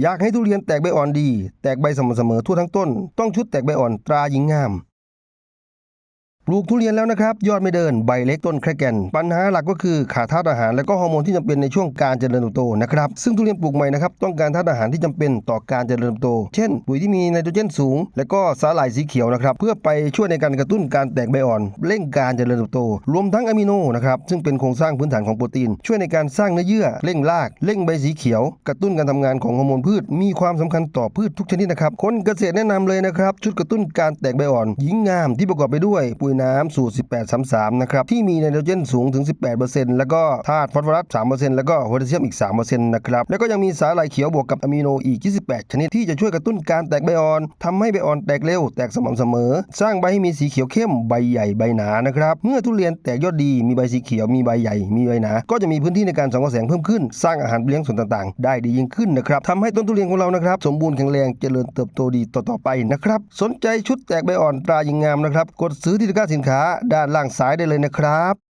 อยากให้ทุเรียนแตกใบอ่อนดี แตกใบสม่ำเสมอทั่วทั้งต้น ต้องชุดแตกใบอ่อนตราหญิงงาม ลูกทุเรียนแล้วนะครับ ยอดไม่เดินใบเล็กต้นแค่แกนปัญหาหลักก็คือขาดธาตุอาหารและก็ฮอร์โมนที่จำเป็นในช่วงการเจริญเติบโตนะครับซึ่งทุเรียนปลูกใหม่นะครับต้องการธาตุอาหารที่จำเป็นต่อการเจริญเติบโต เช่น ปุ๋ยที่มีไนโตรเจนสูง และก็สาหร่ายสีเขียวนะครับเพื่อไปช่วยในการกระตุ้นการแตกใบอ่อน เร่งการเจริญเติบโต รวมทั้งอะมิโนนะครับซึ่งเป็นโครงสร้างพื้นฐานของโปรตีน ช่วยในการสร้างเนื้อเยื่อเร่งรากเร่งใบสีเขียว กระตุ้นการทำงานของฮอร์โมนพืช มีความสำคัญต่อพืชทุกชนิดนะครับคนเกษตรแนะนำเลยนะครับชุดกระตุ้นการแตกใบอ่อนหญิงงามที่ประกอบไปด้วยปุ๋ยน้ำสูตร 1833 นะครับ ที่มีไนโตรเจนสูงถึง 18%แล้วก็ธาตุฟอสฟอรัส 3%แล้วก็โพแทสเซียมอีก 3%นะครับ แล้วก็ยังมีสาหร่ายเขียวบวกกับอะมิโนอีก 28 ชนิดที่จะช่วยกระตุ้นการแตกใบอ่อนทำให้ใบอ่อนแตกเร็ว แตกสม่ำเสมอ สร้างใบให้มีสีเขียวเข้มใบใหญ่ใบหนานะครับเมื่อทุเรียนแตกยอดดีมีใบสีเขียวมีใบใหญ่มีใบหนาก็จะมีพื้นที่ในการส่องกระแสงเพิ่มขึ้น สร้างอาหารเลี้ยงส่วนต่างๆ ได้ดียิ่งขึ้นนะครับทำให้ต้นทุเรียนของเรานะครับ สมบูรณ์แข็งแรงเจริญเติบโตดีต่อๆไปนะครับ สนใจชุดแตกใบอ่อนตรายิงงามนะครับ กดซื้อที่ตะกร้าสินค้าด้านล่างซ้ายได้เลยนะครับ